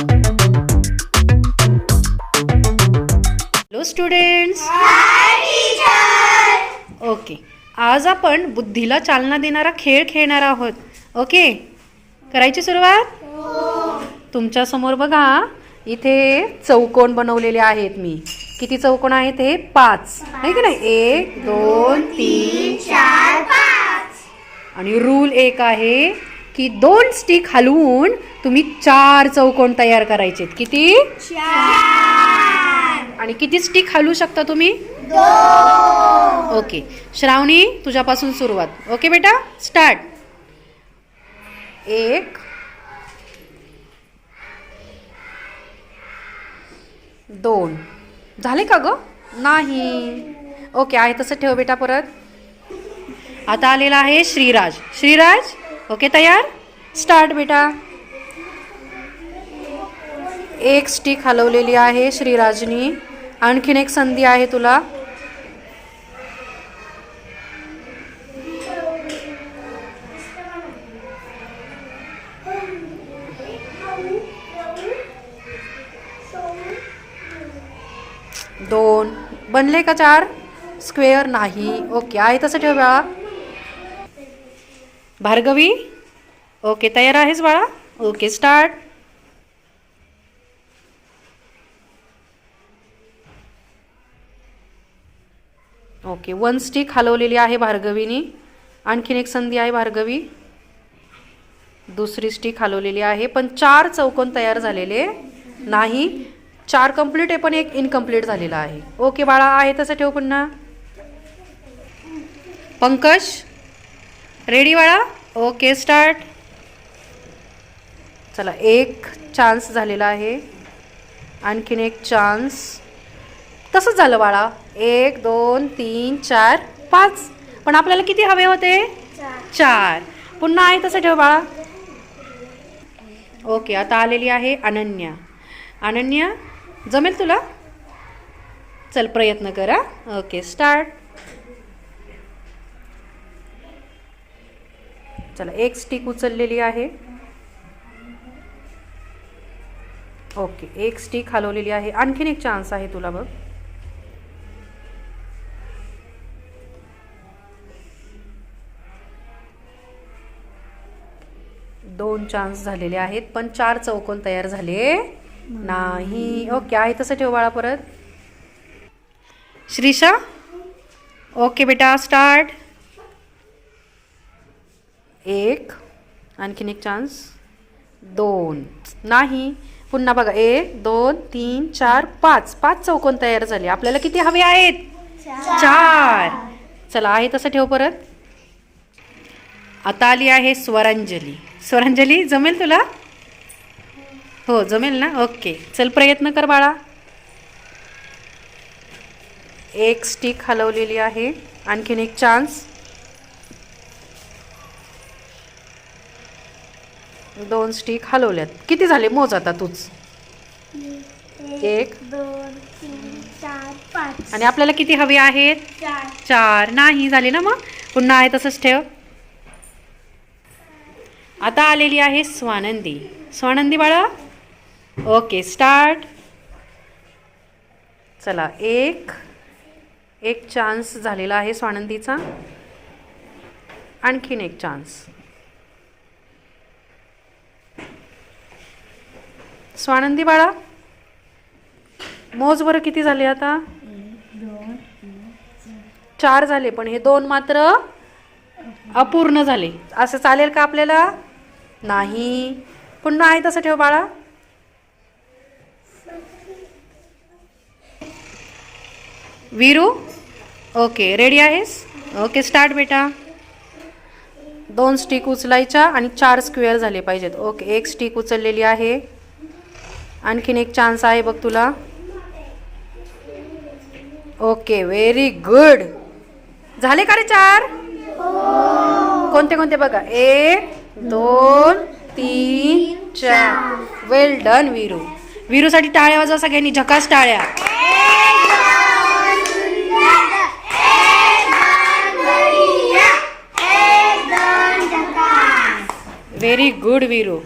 Hello students okay आज आपण बुद्धीला चालना देणारा खेळ खेळणार आहोत. ओके करायची सुरुवात? तुमच्यासमोर बघा इथे चौकोन बनवलेले आहेत मी. किती चौकोन आहेत हे? पाच. आहे की नाही? एक दोन तीन चार आणि रूल एक आहे की दोन स्टिक हलवून तुम्ही चार चौकोन तयार करायचे किती? आणि किती स्टिक हलवू शकता तुम्ही? ओके. श्रावणी तुझ्यापासून सुरुवात. ओके बेटा? स्टार्ट. एक दोन. झाले का ग? नाही. ओके आहे तसं ठेव बेटा परत. आता आलेला आहे श्रीराज. श्रीराज? ओके तयार? स्टार्ट बेटा. एक स्टिक हलवलेली आहे श्रीराजनी. आणखीन एक संधी आहे तुला. दोन. बनले का चार? स्क्वेअर नाही. ओके आहे तसं ठेवा भार्गवी? ओके तयार आहेस बाळा? Okay start. Okay one stick हलवलेली आहे भार्गवीनी. आणखीन एक संधी आहे भार्गवी. दुसरी स्टिक हलवलेली आहे पण चार चौकोन तयार झालेले नाही. चार कंप्लीट आहे पण एक इनकम्प्लीट झालेला आहे. ओके बाळा आहे तसं ठेव पुन्हा. पंकज? रेडी बाळा? ओके स्टार्ट चला एक चान्स झालेला आहे. आणखीन एक चान्स तसंच झालं बाळा. एक दोन तीन चार पाच. पण आपल्याला किती हवे होते? चार. पुन्हा आहे तसं ठेव बाळा. ओके आता आलेली आहे अनन्या. अनन्या जमेल तुला? चल प्रयत्न करा. ओके स्टार्ट चला एक स्टिक उचललेली आहे. ओके एक स्टिक हलवलेली आहे. आणखीन एक चान्स आहे तुला बघ. दोन चान्स झालेले आहेत पण चार चौकोन तयार झाले नाही. ओके आहे तसं ठेव बाळा परत. श्रीषा? ओके बेटा स्टार्ट एक आणखीन एक चान्स दोन. नाही. पुन्हा बघा. एक दोन तीन चार पाच. पाच चौकोन तयार झाले. आपल्याला किती हवे आहेत? चार. चला आहे तसं ठेव परत. आता आली आहे स्वरांजली. स्वरांजली जमेल तुला? हो जमेल ना? ओके. चल प्रयत्न कर बाळा. एक स्टिक हलवलेली आहे. आणखीन एक चान्स दोन स्टिक हलवल्यात. किती झाले? मोज आता तूच. एक. दोन तीन चार पाच आणि आपल्याला किती हवी आहेत? चार. चार नाही झाले ना मग? पुन्हा आहे तसंच ठेव. आता आलेली आहे स्वानंदी. स्वानंदी बाळा? Okay start. चला एक. एक चान्स झालेला आहे स्वानंदीचा. आणखीन एक चान्स स्वानंदी बाळा मोज बरं किती झाले आता? चार झाले पण हे दोन मात्र अपूर्ण झाले. असं चालेल का आपल्याला? नाही. पुन्हा आहे तसं ठेव बाळा. वीरू? ओके रेडी आहेस? ओके स्टार्ट बेटा. दोन स्टिक उचलायच्या आणि चार स्क्वेअर झाले पाहिजेत. ओके एक स्टिक उचललेली आहे. आणखीन एक चान्स आहे बघ तुला. ओके व्हेरी गुड झाले का रे चार? कोणते कोणते बघा. एक दोन तीन चार. वेल डन वीरू वीरूसाठी टाळ्या वाजवा सगळ्यांनी. झकास टाळ्या. Very good Veeru